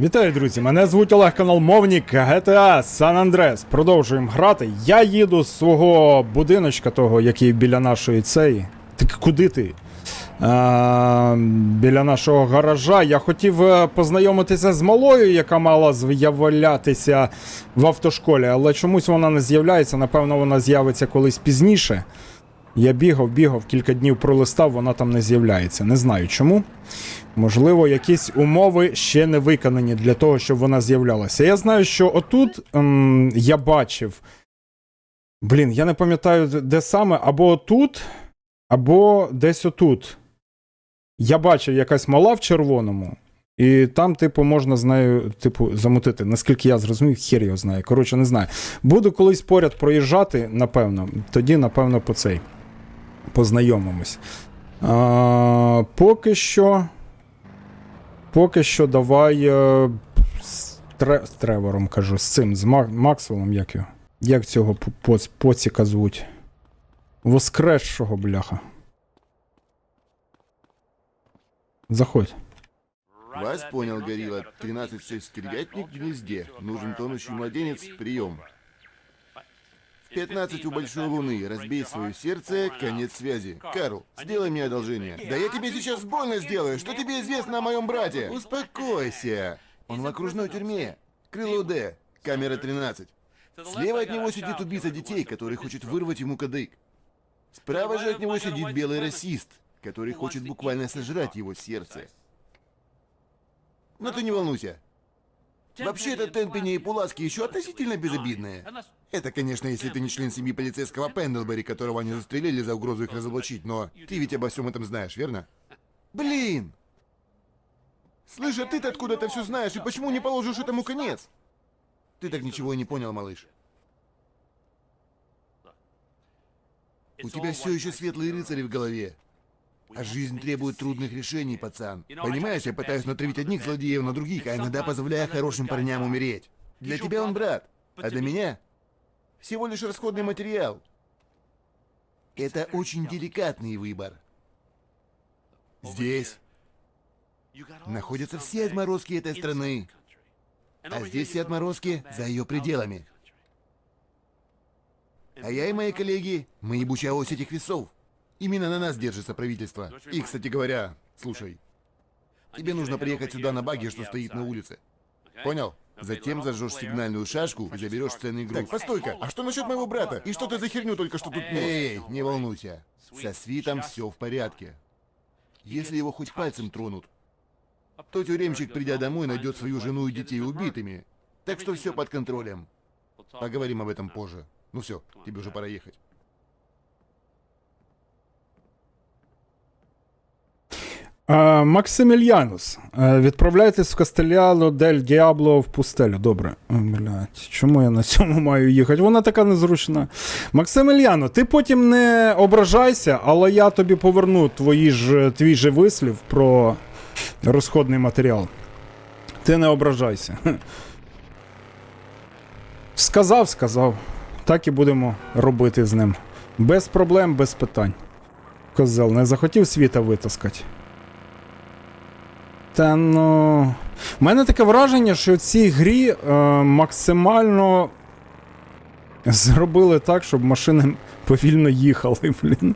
Вітаю, друзі! Мене звуть Олег канал Мовнік GTA San Andreas. Продовжуємо грати. Я їду з свого будиночка, того, який біля нашої цеї. Так куди ти? А, біля нашого гаража. Я хотів е, познайомитися з малою, яка мала з'являтися в автошколі, але чомусь вона не з'являється. Напевно, вона з'явиться колись пізніше. Я бігав, бігав, кілька днів пролистав, вона там не з'являється. Не знаю чому. Можливо, якісь умови ще не виконані для того, щоб вона з'являлася. Я знаю, що отут ем, я бачив. Блін, я не пам'ятаю, де саме, або отут, або десь отут. Я бачив якась мала в червоному, і там, типу, можна з нею, типу, замутити. Наскільки я зрозумів, хер його знає. Коротше, не знаю. Буду колись поряд проїжджати, напевно. Тоді, напевно, по цей. Познайомимось. А, поки що. Поки що давай е, з, Тре, з Тревором кажу, з цим, з Мак, Максвеллом, як його. Як цього по- поціка звуть? Воскресшого, бляха. Заходь. Вас понял, Горилла. 13-6 стервятник в гнезде. Нужен тонущий младенец. Прием. В 15 у Большой Луны. Разбей свое сердце. Конец связи. Карл, сделай мне одолжение. Да я тебе сейчас больно сделаю. Что тебе известно о моем брате? Успокойся. Он в окружной тюрьме. Крыло Д. Камера 13. Слева от него сидит убийца детей, который хочет вырвать ему кадык. Справа же от него сидит белый расист, который хочет буквально сожрать его сердце. Но ты не волнуйся. Вообще, это Темпини и Пуласки еще относительно безобидные. Это, конечно, если ты не член семьи полицейского Пендлбери, которого они застрелили за угрозу их разоблачить, но ты ведь обо всем этом знаешь, верно? Блин! Слышь, а ты-то откуда это все знаешь, и почему не положишь этому конец? Ты так ничего и не понял, малыш. У тебя все еще светлые рыцари в голове. А жизнь требует трудных решений, пацан. Понимаешь, я пытаюсь натравить одних злодеев на других, а иногда позволяя хорошим парням умереть. Для тебя он брат, а для меня всего лишь расходный материал. Это очень деликатный выбор. Здесь находятся все отморозки этой страны, а здесь все отморозки за ее пределами. А я и мои коллеги, мы ебучая ось этих весов. Именно на нас держится правительство. И, кстати говоря, слушай, тебе нужно приехать сюда на баге, что стоит на улице. Понял? Затем зажжешь сигнальную шашку и заберешь ценный груз. Так, постой-ка, а что насчет моего брата? И что ты за херню только что тут нес? Эй, не волнуйся. Со свитом все в порядке. Если его хоть пальцем тронут, то тюремщик, придя домой, найдет свою жену и детей убитыми. Так что все под контролем. Поговорим об этом позже. Ну все, тебе уже пора ехать. Максимільянус, е, відправляйтесь в Кастеляно дель Діабло в пустелю. Добре. О, Блядь, чому я на цьому маю їхати? Вона така незручна. Максимільяно, ти потім не ображайся, але я тобі поверну твої ж, твій же вислів про розходний матеріал. Ти не ображайся. Сказав, сказав. Так і будемо робити з ним. Без проблем, без питань. Козел, не захотів світа витаскати. Та ну. У мене таке враження, що в цій грі е, максимально зробили так, щоб машини повільно їхали, блін.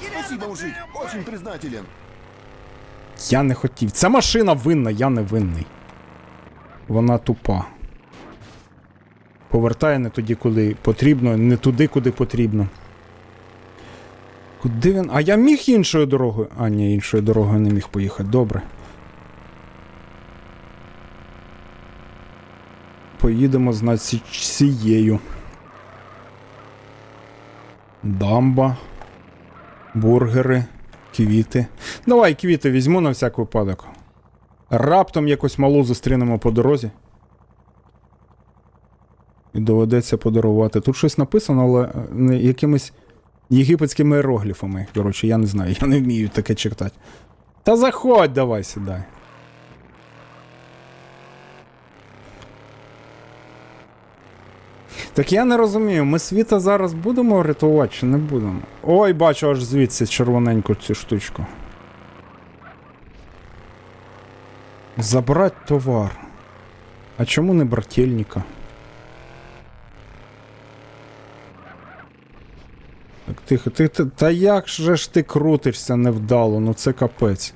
Спасибо, мужик. Очень признателен. Я не хотів. Ця машина винна, я не винний. Вона тупа. Повертає не тоді, коли потрібно, не туди, куди потрібно. Куди він. А я міг іншою дорогою. А, ні, іншою дорогою не міг поїхати. Добре. Поїдемо, значить, цією. Дамба. Бургери. Квіти. Давай квіти візьму на всяк випадок. Раптом якось малу зустрінемо по дорозі. І доведеться подарувати. Тут щось написано, але е, не якимись єгипетськими іерогліфами. Коротше, я не знаю, я не вмію таке читати. Та заходь, давай сідай. Так я не розумію, ми світа зараз будемо рятувати чи не будемо? Ой, бачу аж звідси червоненьку цю штучку. Забрать товар. А чому не брательника? тихо, ти, ти, та як же ж ти крутишся невдало, ну це капець.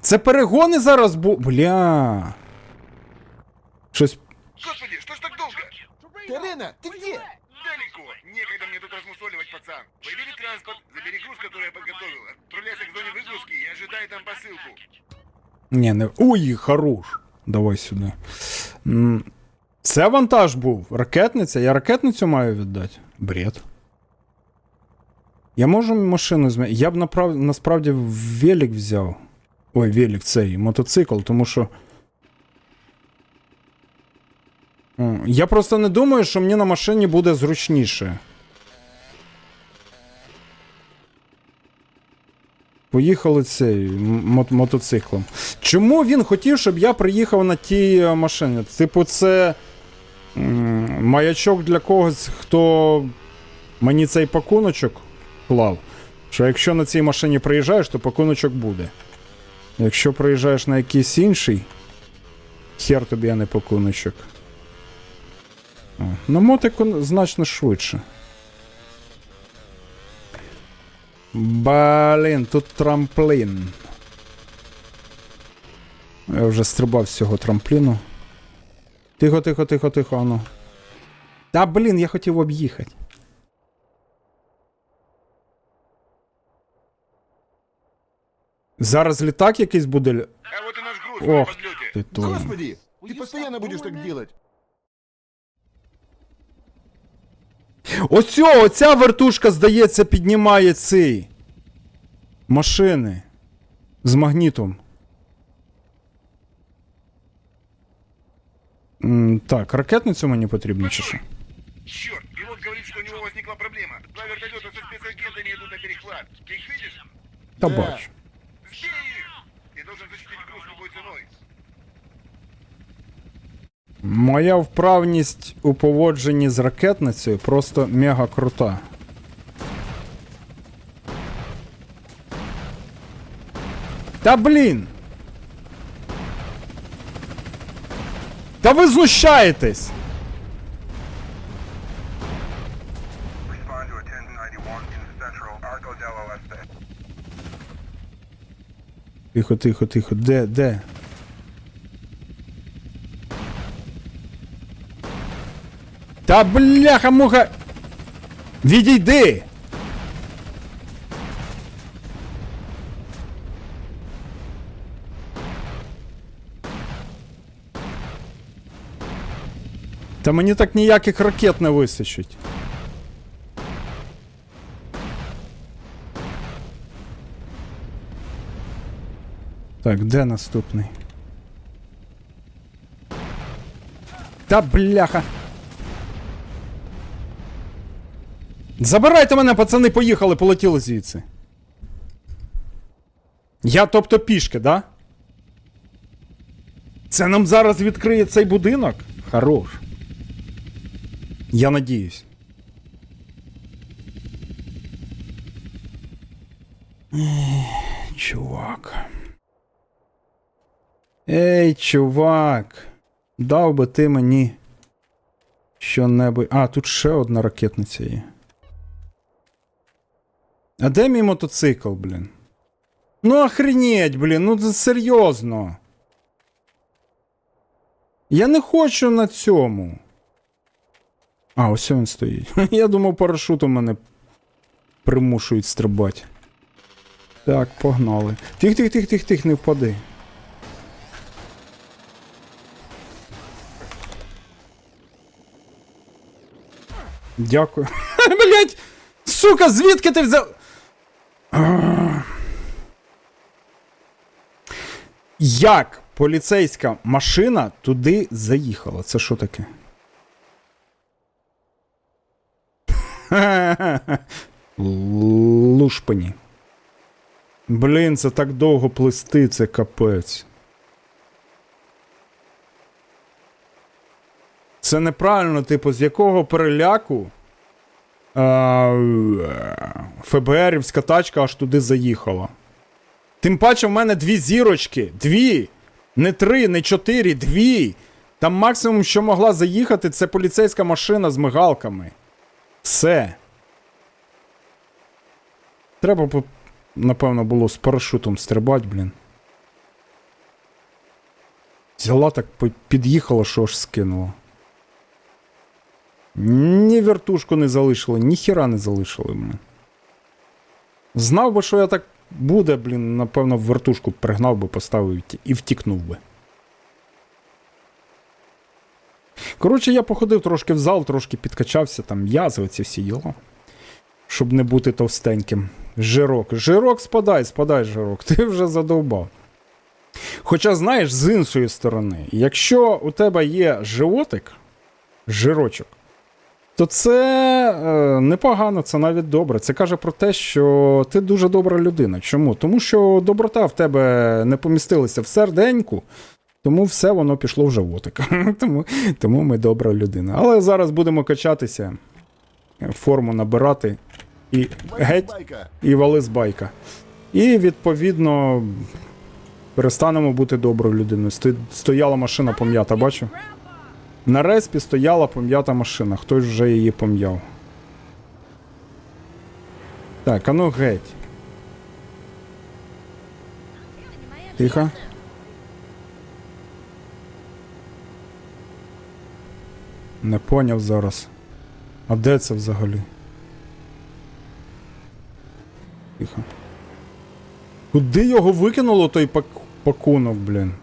Це перегони зараз бу. Бля. Щось. Господи, что ж так долго? Карена, ты где? Далеко. Некогда мне тут размусоливать, пацан. Выбери транспорт, забери груз, который я подготовил. Отправляйся к зоне выгрузки и ожидай там посылку. Ні, не. Ой, хорош. Давай сюди. М, Це вантаж був. Ракетниця. Я ракетницю маю віддати. Бред. Я можу машину змінити. Я б направ... насправді велик взяв. Ой, велик цей мотоцикл, тому що. Я просто не думаю, що мені на машині буде зручніше. Поїхали цей м- мо- мотоциклом. Чому він хотів, щоб я приїхав на тій е, машині? Типу, це маячок для когось, хто мені цей пакуночок клав. Що якщо на цій машині приїжджаєш, то пакуночок буде. Якщо приїжджаєш на якийсь інший, хер тобі, а не пакуночок. О, на мотику значно швидше. Блін, тут трамплін. Я вже стрибав з цього трампліну. Тихо, тихо, тихо, тихо, ану. Та блін, я хотів об'їхати. Зараз літак якийсь буде. А вот и наш груз Ох, на подлете. ти той. Господи, ты постоянно будешь так делать. Ось оця вертушка, здається, піднімає цей. Машини. З магнітом. М, так, ракетницю мені потрібно чи що? Черт, пилот говорит, что у него возникла проблема. Два вертолета со спецагентами идут на перехват. Ты их видишь? Та бачу. Должен защитить груз любой ценой. Моя вправність у поводженні з ракетницею просто мега крута. Та блін! Та ви знущаєтесь! Тихо, тихо, тихо. Де, де? Та бляха муха. Відійди! Та мені так ніяких ракет не вистачить. Так, де наступний? Та бляха. Забирайте мене, пацани, поїхали, полетіли звідси. Я тобто пішки, да? Це нам зараз відкриє цей будинок? Хорош. Я надіюсь. Чувак. Ей, чувак. Дав би ти мені що-небудь. А, тут ще одна ракетниця є. А де мій мотоцикл, блін? Ну охренеть, блін, ну це серйозно. Я не хочу на цьому. А, ось він стоїть. Я думав, парашутом мене примушують стрибати. Так, погнали. Тих, тих, тих, тих, тих, не впади. Дякую. Блять! Сука, звідки ти взяв? Як поліцейська машина туди заїхала? Це що таке? Лушпані. Блін, це так довго плисти, це капець. Це неправильно, типу, з якого переляку а, ФБРівська тачка аж туди заїхала. Тим паче в мене дві зірочки. Дві! Не три, не чотири, дві. Там максимум, що могла заїхати, це поліцейська машина з мигалками. Все. Треба, напевно, було з парашутом стрибати, блін. Взяла так під'їхала, що аж скинула. Ні вертушку не залишили, ні хіра не залишили, блін. Знав би, що я так буде, блін, напевно, в вертушку пригнав би, поставив і втікнув би. Коротше, я походив трошки в зал, трошки підкачався, там м'язи, оці всі діла. Щоб не бути товстеньким. Жирок. Жирок спадай, спадай, жирок. Ти вже задовбав. Хоча, знаєш, з іншої сторони, якщо у тебе є животик, жирочок, то це е, непогано, це навіть добре. Це каже про те, що ти дуже добра людина. Чому? Тому що доброта в тебе не помістилася в серденьку, тому все воно пішло в животик. тому, тому ми добра людина. Але зараз будемо качатися, форму набирати і геть і вали з байка. І відповідно перестанемо бути доброю людиною. Стояла машина пом'ята, бачу? На респі стояла пом'ята машина, хтось вже її пом'яв. Так, а ну геть. Тихо. Не поняв зараз. А де це взагалі? Тихо. Куди його викинуло той пак... пакунок, блін?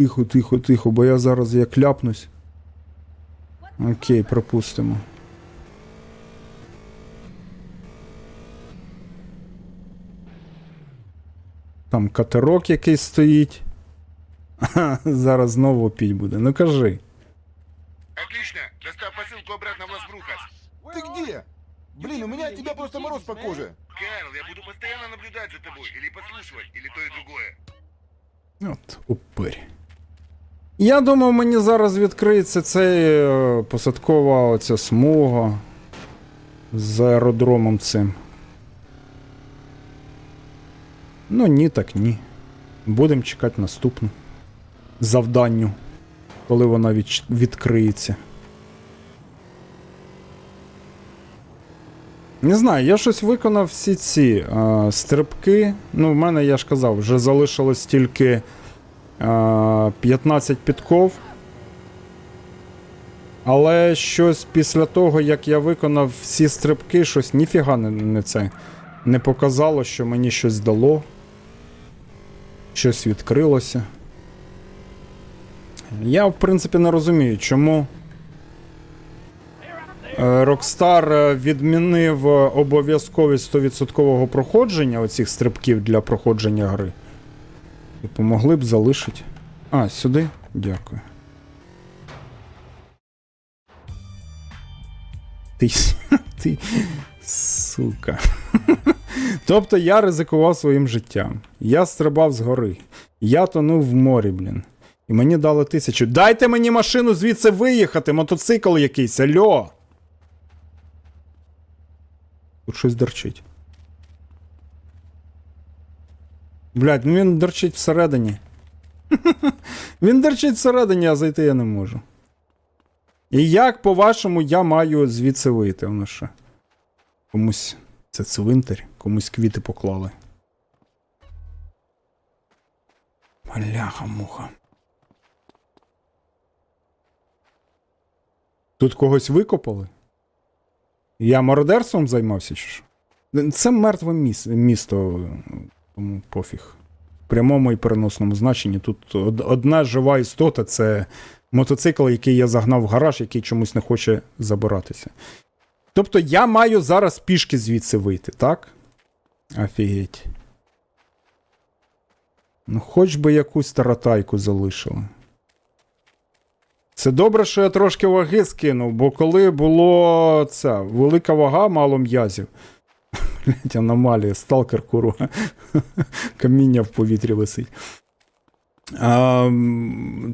Тихо, тихо, тихо, бо я зараз як ляпнусь. Окей, пропустимо. Там катерок якийсь стоїть. Зараз знову опіть буде. Ну кажи. Отлично. Достав посылку обратно в Лас-Брухас. Ты где? Блин, у меня от тебя просто мороз по коже. Карл, я буду постоянно наблюдать за тобой. Или подслушивать, или то и другое. От, упирь. Я думав, мені зараз відкриється цей е, посадкова оця смуга з аеродромом цим. Ну ні, так ні. Будемо чекати наступну завданню, коли вона відч- відкриється. Не знаю, я щось виконав всі ці е, стрибки. Ну, в мене, я ж казав, вже залишилось тільки 15 підков. Але щось після того, як я виконав всі стрибки, щось ніфіга не, не це. Не показало, що мені щось дало. Щось відкрилося. Я, в принципі, не розумію, чому. Е, Rockstar е, відмінив е, обов'язковість 100% проходження оцих стрибків для проходження гри. І помогли б залишити. А, сюди? Дякую. Ти. Ти. Сука. тобто я ризикував своїм життям. Я стрибав з гори. Я тонув в морі, блін. І мені дали тисячу. Дайте мені машину звідси виїхати, мотоцикл якийсь, альо. Тут щось дерчить. Блять, ну він дерчить всередині. він дерчить всередині, а зайти я не можу. І як, по-вашому, я маю звідси вийти? Воно ще. Комусь це цвинтар, комусь квіти поклали. Маляха-муха. Тут когось викопали? Я мародерством займався чи що? Це мертве місто, тому пофіг. В прямому і переносному значенні. Тут одна жива істота це мотоцикл, який я загнав в гараж, який чомусь не хоче забиратися. Тобто я маю зараз пішки звідси вийти, так? Офігеть. Ну, хоч би якусь таратайку залишили. Це добре, що я трошки ваги скинув, бо коли було ця велика вага, мало м'язів. Блять, аномалія, сталкер курва. Каміння в повітрі висить. А,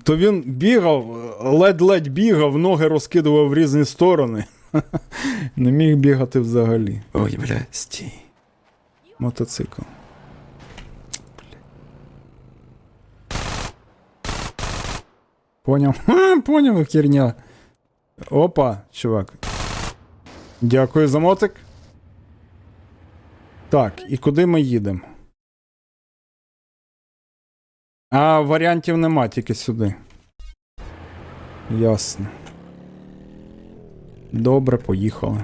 То він бігав, ледь-ледь бігав, ноги розкидував в різні сторони. Не міг бігати взагалі. Ой, бля, стій. Мотоцикл. Поняв. Ха, поняв, херня. Опа, чувак. Дякую за мотик. Так, і куди ми їдемо? А варіантів нема, тільки сюди. Ясно. Добре, поїхали.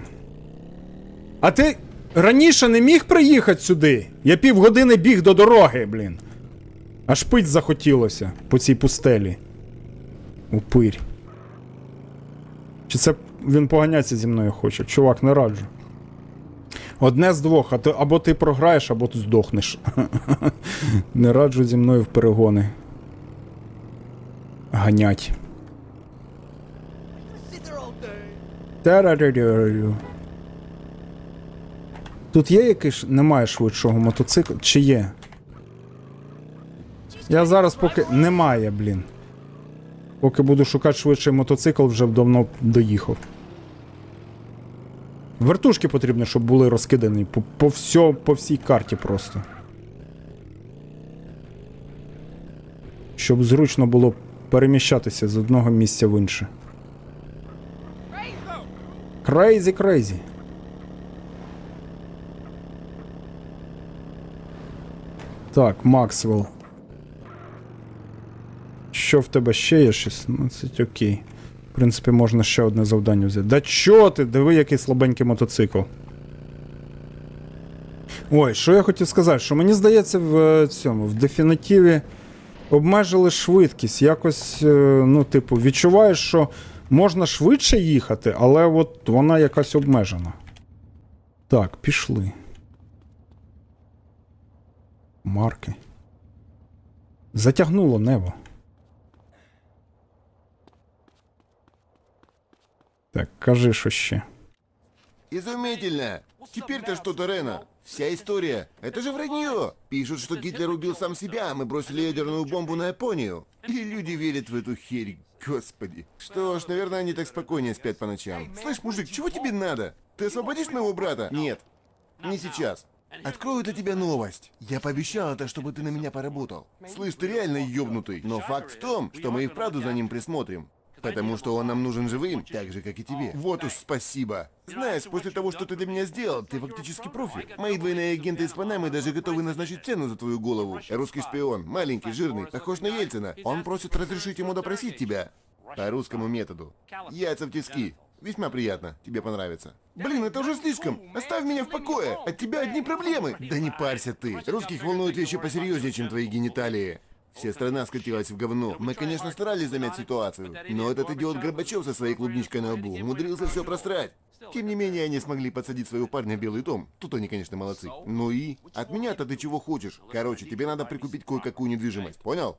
А ти раніше не міг приїхати сюди? Я півгодини біг до дороги, блін. Аж пить захотілося по цій пустелі. Упирь. Чи це він поганяться зі мною хоче? Чувак, не раджу. Одне з двох, а ти, або ти програєш, або ти здохнеш. не раджу зі мною в перегони. Ганять. Тут є якийсь немає швидшого мотоцикла? Чи є? Я зараз поки. Немає, блін. Поки буду шукати швидший мотоцикл, вже давно доїхав. Вертушки потрібно, щоб були розкидані по, по, всьо, по всій карті просто. Щоб зручно було переміщатися з одного місця в інше. Крейзі, крейзі. Так, Максвелл. Що в тебе ще є? 16, окей. В принципі, можна ще одне завдання взяти. Да чо ти? Диви, який слабенький мотоцикл. Ой, що я хотів сказати, що мені здається, в е, цьому, в дефінітиві обмежили швидкість. Якось, е, ну, типу, відчуваєш, що можна швидше їхати, але от вона якась обмежена. Так, пішли. Марки. Затягнуло небо. Так, кажи, що ще. Изумительно! Теперь-то что-то, Рена. Вся история. Это же вранье. Пишут, что Гитлер убил сам себя, а мы бросили ядерную бомбу на Японию. И люди верят в эту херь. Господи. Что ж, наверное, они так спокойнее спят по ночам. Слышь, мужик, чего тебе надо? Ты освободишь моего брата? Нет. Не сейчас. Открою для тебя новость. Я пообещал это, чтобы ты на меня поработал. Слышь, ты реально ёбнутый. Но факт в том, что мы и вправду за ним присмотрим. Потому что он нам нужен живым, так же, как и тебе. Вот уж спасибо. Знаешь, после того, что ты для меня сделал, ты фактически профи. Мои двойные агенты из Панамы даже готовы назначить цену за твою голову. Русский шпион, маленький, жирный, похож на Ельцина. Он просит разрешить ему допросить тебя. По русскому методу. Яйца в тиски. Весьма приятно. Тебе понравится. Блин, это уже слишком. Оставь меня в покое. От тебя одни проблемы. Да не парься ты. Русских волнуют вещи посерьезнее, чем твои гениталии. Вся страна скатилась в говно. Мы, конечно, старались замять ситуацию, но этот идиот Горбачев со своей клубничкой на лбу умудрился все просрать. Тем не менее, они смогли подсадить своего парня белый дом. Тут они, конечно, молодцы. Ну и? От меня-то ты чего хочешь? Короче, тебе надо прикупить кое-какую недвижимость, понял?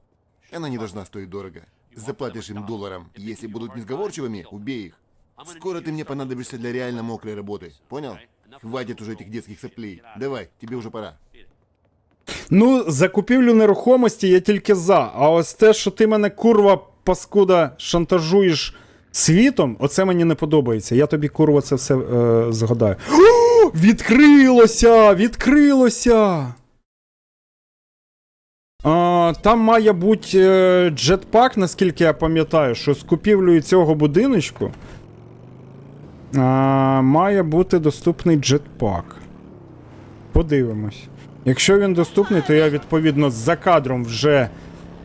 Она не должна стоить дорого. Заплатишь им долларом. Если будут несговорчивыми, убей их. Скоро ты мне понадобишься для реально мокрой работы. Понял? Хватит уже этих детских соплей. Давай, тебе уже пора. Ну, за купівлю нерухомості я тільки за. А ось те, що ти мене, курва, паскуда, шантажуєш світом, оце мені не подобається. Я тобі, курва, це все е, згадаю. О, відкрилося! Відкрилося! А, там має бути е, джетпак, наскільки я пам'ятаю, що з купівлею цього будиночку а, має бути доступний джетпак. Подивимось. Якщо він доступний, то я відповідно за кадром вже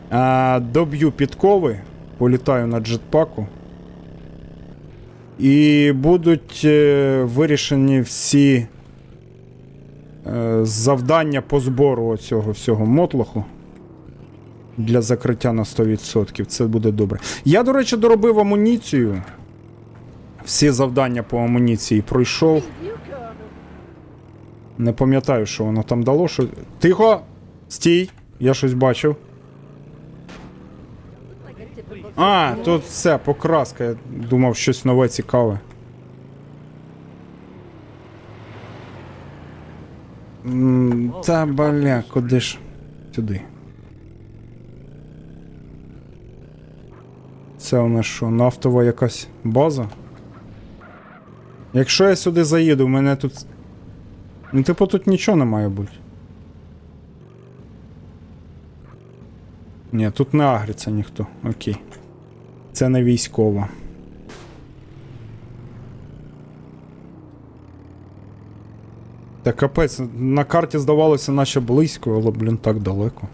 а, доб'ю підкови, політаю на джетпаку. І будуть е, вирішені всі е, завдання по збору цього всього мотлоху. Для закриття на 100%. Це буде добре. Я, до речі, доробив амуніцію. Всі завдання по амуніції пройшов. Не пам'ятаю, що воно там дало. Що... Тихо! Стій! Я щось бачив. А, тут все, покраска. Я думав, щось нове цікаве. Та бля, куди ж? Сюди. Це у нас що, нафтова якась база? Якщо я сюди заїду, мене тут Ну, типу, тут нічого не має бути. Ні, тут не агриться ніхто. Окей. Це не військова. Та капець, на карті здавалося, наче близько, але, блін, так далеко.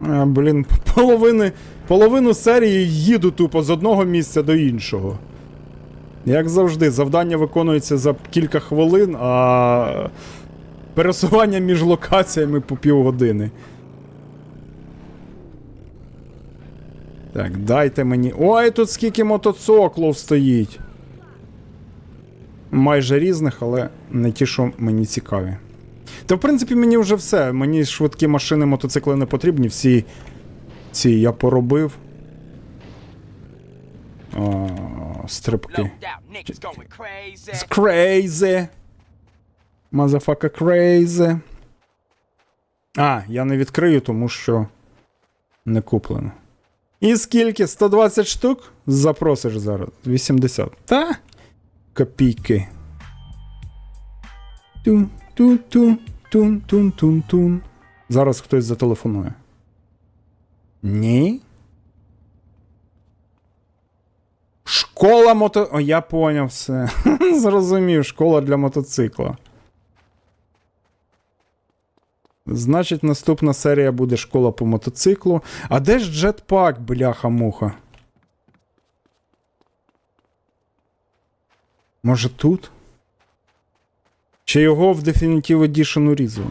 А, блін, половини, половину серії їду тупо з одного місця до іншого. Як завжди, завдання виконується за кілька хвилин, а пересування між локаціями по півгодини. Так, дайте мені. Ой, тут скільки мотоциклів стоїть. Майже різних, але не ті, що мені цікаві. Та, в принципі, мені вже все. Мені швидкі машини, мотоцикли не потрібні. Всі ці я поробив. О, стрибки. It's crazy. Motherfucker crazy. А, я не відкрию, тому що не куплено. І скільки? 120 штук? Запросиш зараз. 80. Та? Копійки. Тун, тун, тун, тун, тун, тун, тун. Зараз хтось зателефонує. Ні? Школа мото. О, я поняв все. Зрозумів, школа для мотоцикла. Значить, наступна серія буде школа по мотоциклу. А де ж джетпак, бляха-муха? Може тут? Чи його в Definitive Edition урізали?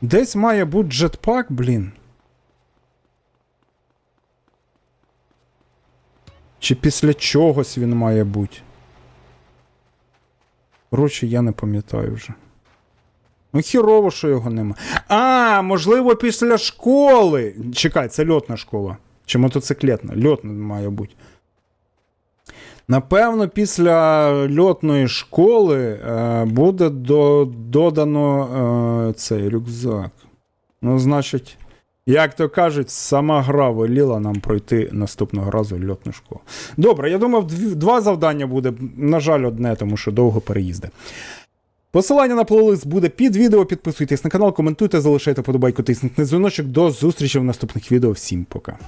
Десь має бути джетпак, блін. Чи після чогось він має бути? Коротше, я не пам'ятаю вже. Ну, хірово, що його нема. А, можливо, після школи. Чекай, це льотна школа. Чи мотоциклетна? Льотна має бути. Напевно, після льотної школи е, буде до, додано е, цей рюкзак. Ну, значить, як то кажуть, сама гра воліла нам пройти наступного разу льотну школу. Добре, я думав, два завдання буде. На жаль, одне, тому що довго переїзди. Посилання на плейлист буде під відео. Підписуйтесь на канал, коментуйте, залишайте подобайку, тисніть на дзвіночок. До зустрічі в наступних відео. Всім пока.